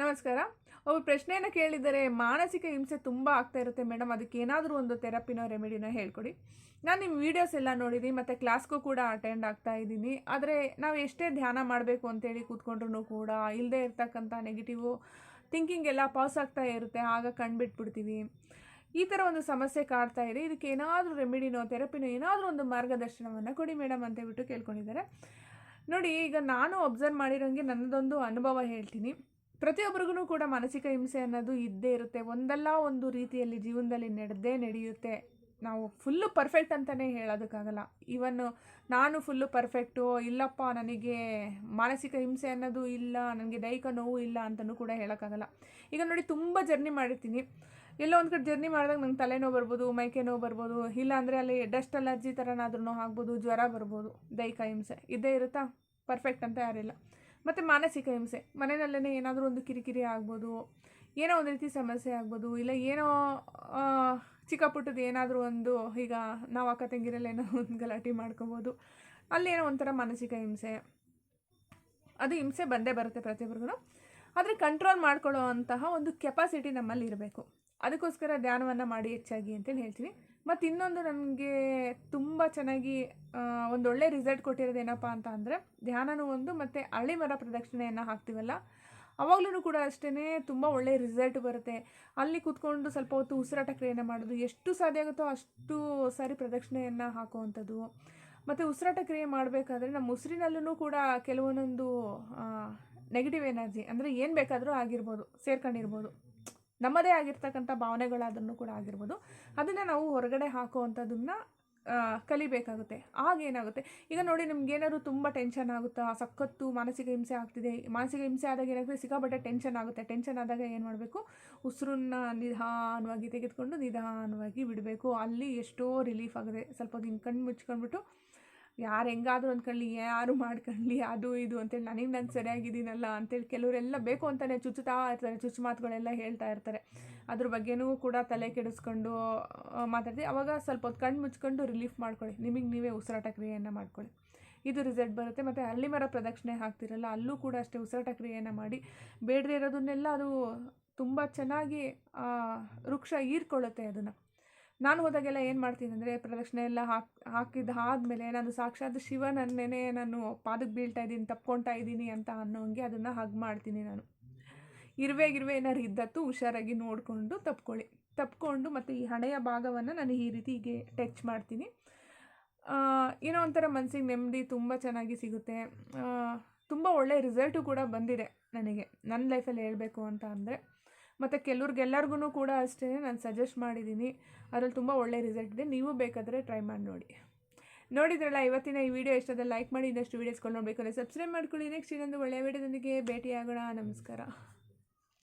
ನಮಸ್ಕಾರ. ಅವ್ರು ಪ್ರಶ್ನೆಯನ್ನು ಕೇಳಿದರೆ ಮಾನಸಿಕ ಹಿಂಸೆ ತುಂಬ ಆಗ್ತಾ ಇರುತ್ತೆ ಮೇಡಮ್ ಅದಕ್ಕೆ ಏನಾದರೂ ಒಂದು ಥೆರಪಿನೋ ರೆಮಿಡಿನೋ ಹೇಳ್ಕೊಡಿ. ನಾನು ನಿಮ್ಮ ವೀಡಿಯೋಸ್ ಎಲ್ಲ ನೋಡಿದ್ದೀನಿ, ಮತ್ತು ಕ್ಲಾಸ್ಗೂ ಕೂಡ ಅಟೆಂಡ್ ಆಗ್ತಾ ಇದ್ದೀನಿ. ಆದರೆ ನಾವು ಎಷ್ಟೇ ಧ್ಯಾನ ಮಾಡಬೇಕು ಅಂತೇಳಿ ಕೂತ್ಕೊಂಡ್ರೂ ಕೂಡ ಇಲ್ಲದೆ ಇರ್ತಕ್ಕಂಥ ನೆಗೆಟಿವು ಥಿಂಕಿಂಗ್ ಎಲ್ಲ ಪಾಸ್ ಆಗ್ತಾ ಇರುತ್ತೆ, ಆಗ ಕಂಡುಬಿಟ್ಬಿಡ್ತೀವಿ ಈ ಥರ ಒಂದು ಸಮಸ್ಯೆ ಕಾಡ್ತಾ ಇದೆ. ಇದಕ್ಕೆ ಏನಾದರೂ ರೆಮಿಡಿನೋ, ಥೆರಪಿನೋ ಏನಾದರೂ ಒಂದು ಮಾರ್ಗದರ್ಶನವನ್ನು ಕೊಡಿ ಮೇಡಮ್ ಅಂತ ಕೇಳ್ಕೊಂಡಿದ್ದಾರೆ. ನೋಡಿ, ಈಗ ನಾನು ಅಬ್ಸರ್ವ್ ಮಾಡಿರೋಂಗೆ ನನ್ನದೊಂದು ಅನುಭವ ಹೇಳ್ತೀನಿ. ಪ್ರತಿಯೊಬ್ಬರಿಗೂ ಕೂಡ ಮಾನಸಿಕ ಹಿಂಸೆ ಅನ್ನೋದು ಇದ್ದೇ ಇರುತ್ತೆ. ಒಂದಲ್ಲ ಒಂದು ರೀತಿಯಲ್ಲಿ ಜೀವನದಲ್ಲಿ ನಡೆದೇ ನಡೆಯುತ್ತೆ. ನಾವು ಫುಲ್ಲು ಪರ್ಫೆಕ್ಟ್ ಅಂತಲೇ ಹೇಳೋದಕ್ಕಾಗಲ್ಲ. ಇವನ್ ನಾನು ಫುಲ್ಲು ಪರ್ಫೆಕ್ಟು ಇಲ್ಲಪ್ಪ, ನನಗೆ ಮಾನಸಿಕ ಹಿಂಸೆ ಅನ್ನೋದು ಇಲ್ಲ, ನನಗೆ ದೈಹಿಕ ನೋವು ಇಲ್ಲ ಅಂತಲೂ ಕೂಡ ಹೇಳೋಕ್ಕಾಗಲ್ಲ. ಈಗ ನೋಡಿ, ತುಂಬ ಜರ್ನಿ ಮಾಡಿರ್ತೀನಿ. ಎಲ್ಲೋ ಒಂದು ಕಡೆ ಜರ್ನಿ ಮಾಡಿದಾಗ ನಂಗೆ ತಲೆನೋವು ಬರ್ಬೋದು ಮೈಕೆ ನೋವು ಬರ್ಬೋದು ಇಲ್ಲ ಅಂದರೆ ಅಲ್ಲಿ ಡಸ್ಟ್ ಅಲರ್ಜಿ ಥರನಾದ್ರೂ ಆಗ್ಬೋದು, ಜ್ವರ ಬರ್ಬೋದು, ದೈಹಿಕ ಹಿಂಸೆ. ಇದ್ದೇ ಇರುತ್ತಾ? ಪರ್ಫೆಕ್ಟ್ ಅಂತ ಯಾರಿಲ್ಲ. ಮತ್ತು ಮಾನಸಿಕ ಹಿಂಸೆ. ಮನೆಯಲ್ಲೇ ಏನಾದರೂ ಒಂದು ಕಿರಿಕಿರಿ ಆಗ್ಬೋದು, ಏನೋ ಒಂದು ರೀತಿ ಸಮಸ್ಯೆ ಆಗ್ಬೋದು, ಇಲ್ಲ ಏನೋ ಚಿಕ್ಕ ಪುಟ್ಟದ್ದು ಏನಾದರೂ ಒಂದು, ಈಗ ನಾವು ಅಕ್ಕ ತಂಗಿರಲ್ಲಿ ಏನೋ ಒಂದು ಗಲಾಟೆ ಮಾಡ್ಕೊಬೋದು. ಅಲ್ಲೇನೋ ಒಂಥರ ಮಾನಸಿಕ ಹಿಂಸೆ. ಅದು ಹಿಂಸೆ ಬಂದೇ ಬರುತ್ತೆ ಪ್ರತಿಯೊಬ್ಬರಿಗೂ ಆದರೆ ಕಂಟ್ರೋಲ್ ಮಾಡ್ಕೊಳ್ಳೋ ಅಂತಹ ಒಂದು ಕೆಪಾಸಿಟಿ ನಮ್ಮಲ್ಲಿ ಇರಬೇಕು. ಅದಕ್ಕೋಸ್ಕರ ಧ್ಯಾನವನ್ನು ಮಾಡಿ ಹೆಚ್ಚಾಗಿ ಅಂತೇಳಿ ಹೇಳ್ತೀನಿ. ಮತ್ತು ಇನ್ನೊಂದು ನನಗೆ ತುಂಬ ಚೆನ್ನಾಗಿ ಒಂದು ಒಳ್ಳೆ ರಿಸಲ್ಟ್ ಕೊಟ್ಟಿರೋದು ಏನಪ್ಪ ಅಂತ ಅಂದರೆ, ಧ್ಯಾನನೂ ಒಂದು ಮತ್ತು ಹಳ್ಳಿ ಮರ ಪ್ರದಕ್ಷಿಣೆಯನ್ನು ಹಾಕ್ತೀವಲ್ಲ? ಅವಾಗಲೂ ಕೂಡ ಅಷ್ಟೇ ತುಂಬ ಒಳ್ಳೆಯ ರಿಸಲ್ಟ್ ಬರುತ್ತೆ. ಅಲ್ಲಿ ಕೂತ್ಕೊಂಡು ಸ್ವಲ್ಪ ಹೊತ್ತು ಉಸಿರಾಟ ಕ್ರಿಯೆಯನ್ನು ಮಾಡೋದು, ಎಷ್ಟು ಸಾಧ್ಯ ಆಗುತ್ತೋ ಅಷ್ಟು ಸಾರಿ ಪ್ರದಕ್ಷಿಣೆಯನ್ನು ಹಾಕುವಂಥದ್ದು. ಮತ್ತು ಉಸಿರಾಟ ಕ್ರಿಯೆ ಮಾಡಬೇಕಾದ್ರೆ ನಮ್ಮ ಉಸಿರಿನಲ್ಲೂ ಕೂಡ ಕೆಲವೊಂದೊಂದು ನೆಗೆಟಿವ್ ಎನರ್ಜಿ ಅಂದರೆ ಏನು ಬೇಕಾದರೂ ಆಗಿರ್ಬೋದು, ಸೇರ್ಕೊಂಡಿರ್ಬೋದು. ನಮ್ಮದೇ ಆಗಿರ್ತಕ್ಕಂಥ ಭಾವನೆಗಳಾದ್ರೂ ಕೂಡ ಆಗಿರ್ಬೋದು. ಅದನ್ನು ನಾವು ಹೊರಗಡೆ ಹಾಕುವಂಥದ್ದನ್ನು ಕಲಿಬೇಕಾಗುತ್ತೆ. ಆಗೇನಾಗುತ್ತೆ ಈಗ ನೋಡಿ ನಿಮ್ಗೇನಾದ್ರು ತುಂಬ ಟೆನ್ಷನ್ ಆಗುತ್ತಾ? ಸಖತ್ತು ಮಾನಸಿಕ ಹಿಂಸೆ ಆಗ್ತಿದೆ. ಮಾನಸಿಕ ಹಿಂಸೆ ಆದಾಗ ಏನಾಗುತ್ತೆ ಸಿಕ್ಕಾಪಟ್ಟೆ ಟೆನ್ಷನ್ ಆಗುತ್ತೆ. ಟೆನ್ಷನ್ ಆದಾಗ ಏನು ಮಾಡಬೇಕು? ಉಸಿರನ್ನ ನಿಧಾನವಾಗಿ ತೆಗೆದುಕೊಂಡು ನಿಧಾನವಾಗಿ ಬಿಡಬೇಕು. ಅಲ್ಲಿ ಎಷ್ಟೋ ರಿಲೀಫ್ ಆಗುತ್ತೆ ಸ್ವಲ್ಪ ಹಿಂಗೆ ಕಣ್ಣು ಮುಚ್ಕೊಂಡ್ಬಿಟ್ಟು ಯಾರು ಹೆಂಗಾದರೂ ಅಂದ್ಕೊಳ್ಳಿ ಯಾರು ಮಾಡ್ಕೊಳ್ಳಿ ಅದು ಇದು ಅಂತೇಳಿ ನನಗೆ ನಾನು ಸರಿಯಾಗಿದ್ದೀನಲ್ಲ ಅಂತೇಳಿ ಕೆಲವರೆಲ್ಲ ಬೇಕು ಅಂತಲೇ ಚುಚ್ಚುತ್ತಾ ಇರ್ತಾರೆ ಚುಚ್ಚು ಮಾತುಗಳೆಲ್ಲ ಹೇಳ್ತಾ ಇರ್ತಾರೆ. ಅದ್ರ ಬಗ್ಗೆನೂ ಕೂಡ ತಲೆ ಕೆಡಿಸ್ಕೊಂಡು ಮಾತಾಡ್ತೀವಿ. ಅವಾಗ ಸ್ವಲ್ಪ ಹೊತ್ತು ಕಣ್ಣು ಮುಚ್ಕೊಂಡು ರಿಲೀಫ್ ಮಾಡ್ಕೊಳ್ಳಿ. ನಿಮಗೆ ನೀವೇ ಉಸಿರಾಟ ಕ್ರಿಯೆಯನ್ನು ಮಾಡ್ಕೊಳ್ಳಿ. ಇದು ರಿಸಲ್ಟ್ ಬರುತ್ತೆ. ಮತ್ತು ಹಳ್ಳಿ ಮರ ಪ್ರದಕ್ಷಿಣೆ ಹಾಕ್ತಿರಲ್ಲ ಅಲ್ಲೂ ಕೂಡ ಅಷ್ಟೇ ಉಸಿರಾಟ ಕ್ರಿಯೆಯನ್ನು ಮಾಡಿ. ಬೇಡದೇ ಇರೋದನ್ನೆಲ್ಲ ಅದು ತುಂಬ ಚೆನ್ನಾಗಿ ವೃಕ್ಷ ಹೀರ್ಕೊಳ್ಳುತ್ತೆ ಅದನ್ನು. ನಾನು ಹೋದಾಗೆಲ್ಲ ಏನು ಮಾಡ್ತೀನಿ ಅಂದರೆ ಪ್ರದಕ್ಷಿಣೆ ಎಲ್ಲ ಹಾಕಿ, ಹಾಕಿದ ಆದಮೇಲೆ ನಾನು ಸಾಕ್ಷಾತ್ ಶಿವನನ್ನೇ ನಾನು ಪಾದಕ್ಕೆ ಬೀಳ್ತಾ ಇದ್ದೀನಿ ತಪ್ಕೊಳ್ತಾ ಇದ್ದೀನಿ ಅಂತ ಅನ್ನೋಂಗೆ ಅದನ್ನು ಹಗ್ ಮಾಡ್ತೀನಿ ನಾನು. ಇರುವೆ ಗಿರುವೆ ಏನಾದ್ರು ಇದ್ದತ್ತು ಹುಷಾರಾಗಿ ನೋಡಿಕೊಂಡು ತಪ್ಕೊಳ್ಳಿ. ತಪ್ಕೊಂಡು ಮತ್ತು ಈ ಹಣೆಯ ಭಾಗವನ್ನು ನಾನು ಈ ರೀತಿ ಹೀಗೆ ಟಚ್ ಮಾಡ್ತೀನಿ. ಏನೋ ಒಂಥರ ಮನಸ್ಸಿಗೆ ನೆಮ್ಮದಿ ತುಂಬ ಚೆನ್ನಾಗಿ ಸಿಗುತ್ತೆ. ತುಂಬ ಒಳ್ಳೆಯ ರಿಸಲ್ಟು ಕೂಡ ಬಂದಿದೆ ನನಗೆ. ನನ್ನ ಲೈಫಲ್ಲಿ ಹೇಳಬೇಕು ಅಂತ ಅಂದರೆ. ಮತ್ತು ಕೆಲವ್ರಿಗೆಲ್ಲರಿಗೂ ಕೂಡ ಅಷ್ಟೇ ನಾನು ಸಜೆಸ್ಟ್ ಮಾಡಿದ್ದೀನಿ ಅದರಲ್ಲಿ ತುಂಬ ಒಳ್ಳೆ ರಿಸಲ್ಟ್ ಇದೆ. ನೀವು ಬೇಕಾದರೆ ಟ್ರೈ ಮಾಡಿ ನೋಡಿ. ನೋಡಿದ್ರಲ್ಲ, ಇವತ್ತಿನ ಈ ವಿಡಿಯೋ ಇಷ್ಟದ ಲೈಕ್ ಮಾಡಿ, ಇನ್ನಷ್ಟು ವೀಡಿಯೋಸ್ಗಳು ನೋಡಬೇಕು ಅಂದರೆ ಸಬ್ಸ್ಕ್ರೈಬ್ ಮಾಡ್ಕೊಳ್ಳಿ. ನೆಕ್ಸ್ಟ್ ಇನ್ನೊಂದು ಒಳ್ಳೆಯ ವಿಡಿಯೋದೊಂದಿಗೆ ಭೇಟಿಯಾಗೋಣ. ನಮಸ್ಕಾರ.